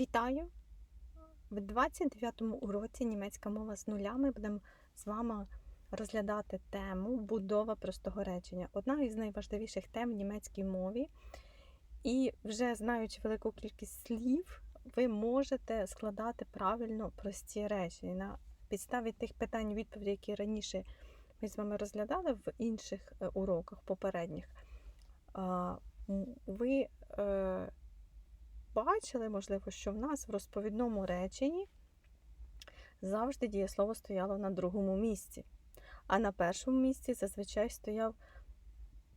Вітаю! В 29-му уроці німецька мова з нуля ми будемо з вами розглядати тему будова простого речення. Одна із найважливіших тем в німецькій мові. І вже знаючи велику кількість слів, ви можете складати правильно прості речення. На підставі тих питань відповідей, які раніше ми з вами розглядали в інших е, уроках попередніх, ви е, бачили, можливо, що в нас в розповідному реченні завжди дієслово стояло на другому місці. А на першому місці зазвичай стояв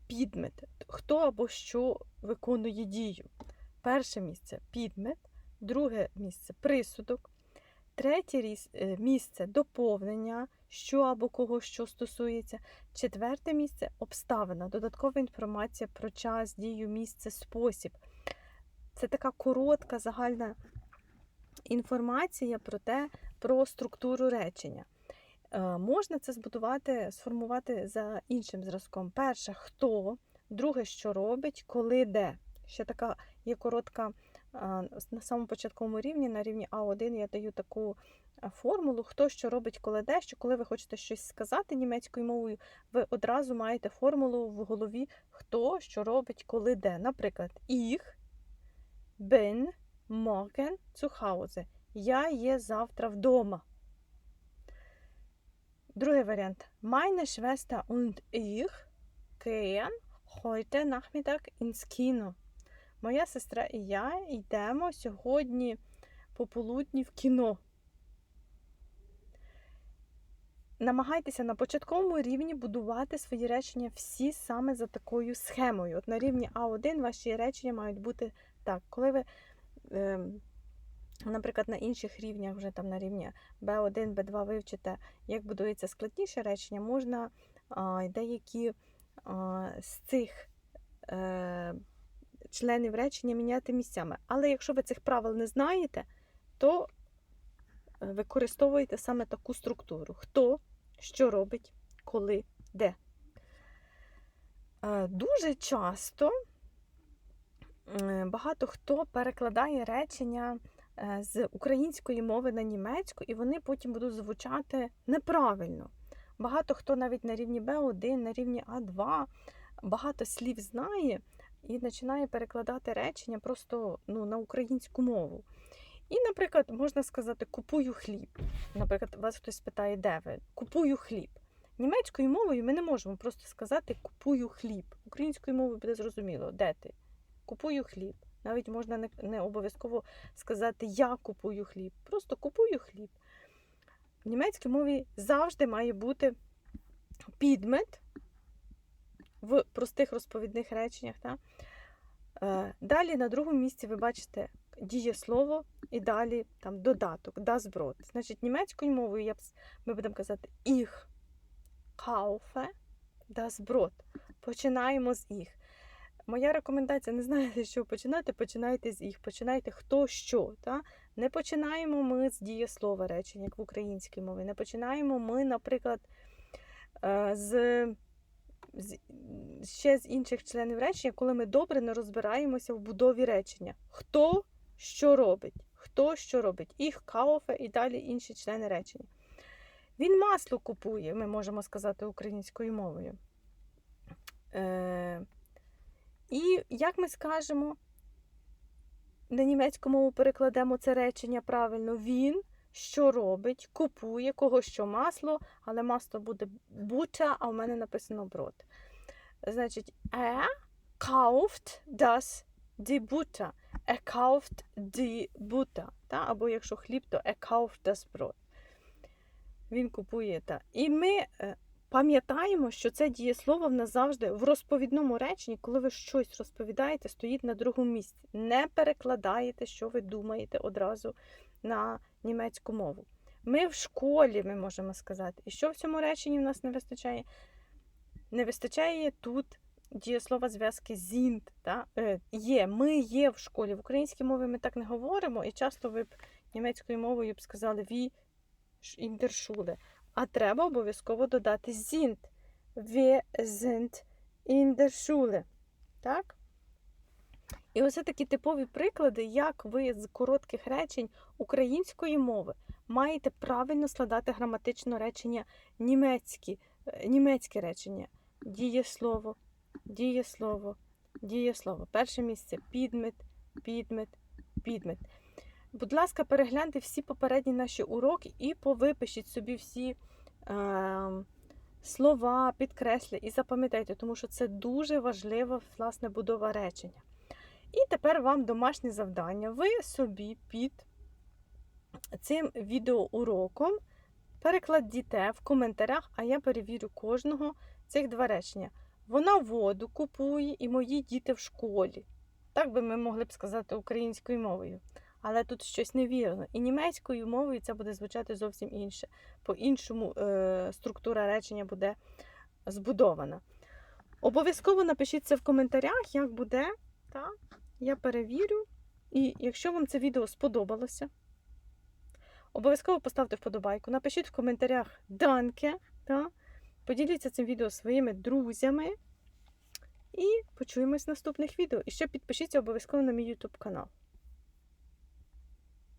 підмет. Хто або що виконує дію. Перше місце підмет, друге місце присудок, третє е, місце доповнення, що або кого що стосується. Четверте місце обставина, додаткова інформація про час, дію, місце, спосіб. Це така коротка загальна інформація про те, про структуру речення. Е, Можна це збудувати, сформувати за іншим зразком. Перше, хто, друге, що робить, коли, де. Ще така є коротка на самому початковому рівні, на рівні А1 я даю таку формулу, хто що робить, коли де, що коли ви хочете щось сказати німецькою мовою, ви одразу маєте формулу в голові, хто що робить, коли де. Наприклад, ich bin morgen zu Hause. Я є завтра вдома. Другий варіант. Meine Schwester und ich gehen heute Nachmittag ins Kino. Моя сестра і я йдемо сьогодні пополудні в кіно. Намагайтеся на початковому рівні будувати свої речення всі саме за такою схемою. От на рівні А1 ваші речення мають бути так. Коли ви, е, наприклад, на інших рівнях, вже там на рівні Б1, Б2 вивчите, як будується складніше речення, можна деякі з цих е, членів речення міняти місцями. Але якщо ви цих правил не знаєте, то е, використовуйте саме таку структуру. Хто, що робить, коли, де. Е, Дуже часто багато хто перекладає речення е, з української мови на німецьку, і вони потім будуть звучати неправильно. Багато хто навіть на рівні Б1, на рівні А2 багато слів знає і починає перекладати речення просто ну, на українську мову. І, наприклад, можна сказати купую хліб. Наприклад, вас хтось питає, де ви? Купую хліб. Німецькою мовою ми не можемо просто сказати купую хліб. Українською мовою буде зрозуміло, де ти? Купую хліб. Навіть можна не, не обов'язково сказати Я купую хліб. Просто купую хліб. В німецькій мові завжди має бути підмет в простих розповідних реченнях. Так? Е, Далі на другому місці ви бачите дієслово і далі там додаток, das Brot. Значить, німецькою мовою я б, ми будемо казати ich kaufe das Brot. Починаємо з їх. Моя рекомендація, не знаєте, що починати, починайте з їх. Починайте хто що. Та? Не починаємо ми з дієслова речення, як в українській мові. Не починаємо ми, наприклад, е, з, з ще з інших членів речення, коли ми добре не розбираємося в будові речення. Хто що робить? Хто що робить? Їх кауфе і далі інші члени речення. Він масло купує, ми можемо сказати українською мовою. Е, і як ми скажемо, на німецьку мову перекладемо це речення правильно. Він що робить, купує, кого що масло, але масло буде бута, а в мене написано брод. Значить, er kauft das die Butter. Er kauft die Butter. Та? Або якщо хліб, то er das Brot. Він купує та. І ми е, пам'ятаємо, що це дієслово в нас завжди в розповідному реченні, коли ви щось розповідаєте, стоїть на другому місці. Не перекладаєте, що ви думаєте одразу на німецьку мову. Ми в школі, ми можемо сказати. І що в цьому реченні в нас не вистачає? Не вистачає тут дієслова зв'язки зінт. Та? Е, є, ми є в школі. В українській мові ми так не говоримо, і часто ви б німецькою мовою б сказали ві in der Schule. А треба обов'язково додати sind. Wir sind in der Schule. Так? І ось такі типові приклади, як ви з коротких речень української мови маєте правильно складати граматично речення німецькі, е, німецьке речення. Дієслово, дієслово, дієслово. Перше місце підмет, підмет, підмет. Будь ласка, перегляньте всі попередні наші уроки і повипишіть собі всі е, слова, підкреслі і запам'ятайте, тому що це дуже важлива власне будова речення. І тепер вам домашнє завдання. Ви собі під цим відеоуроком перекладіть в коментарях, а я перевірю кожного цих два речення. Вона воду купує і мої діти в школі. Так би ми могли б сказати українською мовою. Але тут щось невірно. І німецькою мовою це буде звучати зовсім інше. По-іншому е, структура речення буде збудована. Обов'язково напишіть це в коментарях, як буде. Так? Я перевірю. І якщо вам це відео сподобалося, обов'язково поставте вподобайку, напишіть в коментарях данке, та? Поділіться цим відео своїми друзями. І почуємось в наступних відео. І ще підпишіться обов'язково на мій YouTube канал.